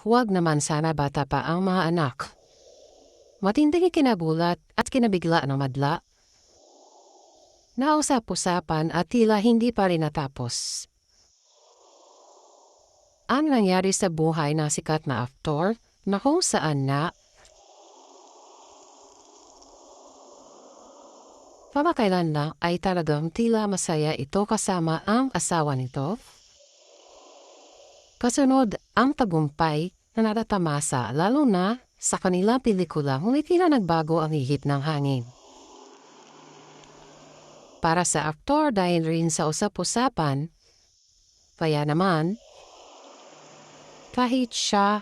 Huwag naman sana bata pa ang mga anak. Matinding kinabulat at kinabigla ng madla. Nausap-usapan at tila hindi pa rin natapos. Ang nangyari sa buhay ng sikat na aktor na kung saan na Pamakailan lang ay talagang tila masaya ito kasama ang asawa nito. Kasunod, ang tagumpay na natatamasa lalo na sa kanilang pelikula ngunit tila nagbago ang ihip ng hangin. Para sa aktor dahil rin sa usap-usapan, kaya naman, kahit siya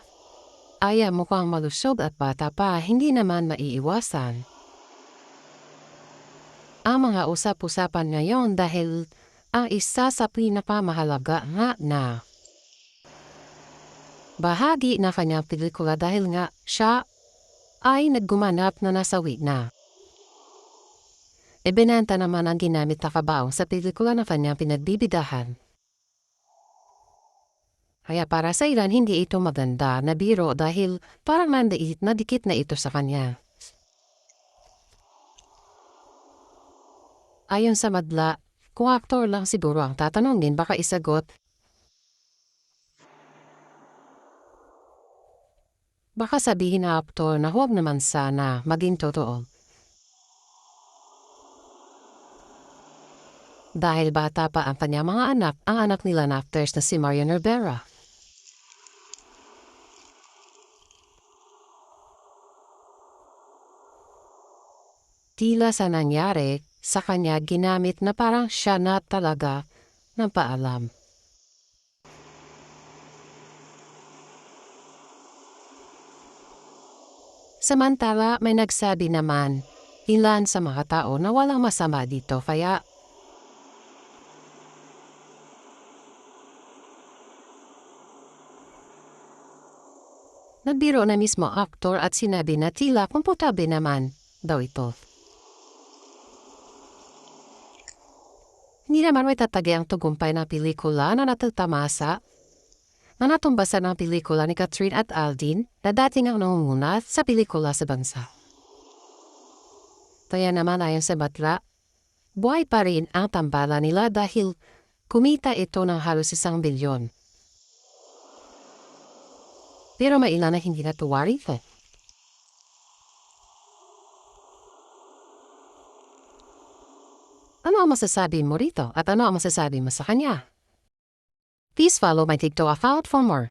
ay mukhang malusog at bata pa, hindi naman maiiwasan ang mga usap-usapan ngayon dahil ang isa sa pinakamahalaga nga na bahagi na kanyang pelikula dahil nga siya ay naggumanap na nasawi na. Ibinanta naman ang ginamit na kabaong sa pelikula na kanyang pinagbibidahan. Kaya para sa ilan hindi ito maganda na biro dahil parang nandiit na dikit na ito sa kanya. Ayon sa madla, kung aktor lang siguro ang tatanungin baka isagot. Baka sabihin na aktor na huwag naman sana maging totoo. Dahil bata pa ang kanyang mga anak, ang anak nila na actors na si Marian Rivera. Tila sa nangyari, sa kanya ginamit na parang siya na talaga ng paalam. Samantala, may nagsabi naman, ilan sa mga tao na walang masama dito kaya Nagbiro na mismo aktor at sinabi na tila komportable naman daw ito. Hindi naman may tatagi ang tugumpay ng pelikula na natatamasa na natumbasan ang pelikula ni Catherine at Aldin na dating ang nangunguna sa pelikula sa bansa. Kaya naman ayon sa batla, buhay pa rin ang tambala nila dahil kumita ito ng halos isang bilyon. Pero may ilan na hindi natuwa rito. Ano ang masasabi mo rito at ano ang masasabi mo sa kanya? Please follow my TikTok account for more.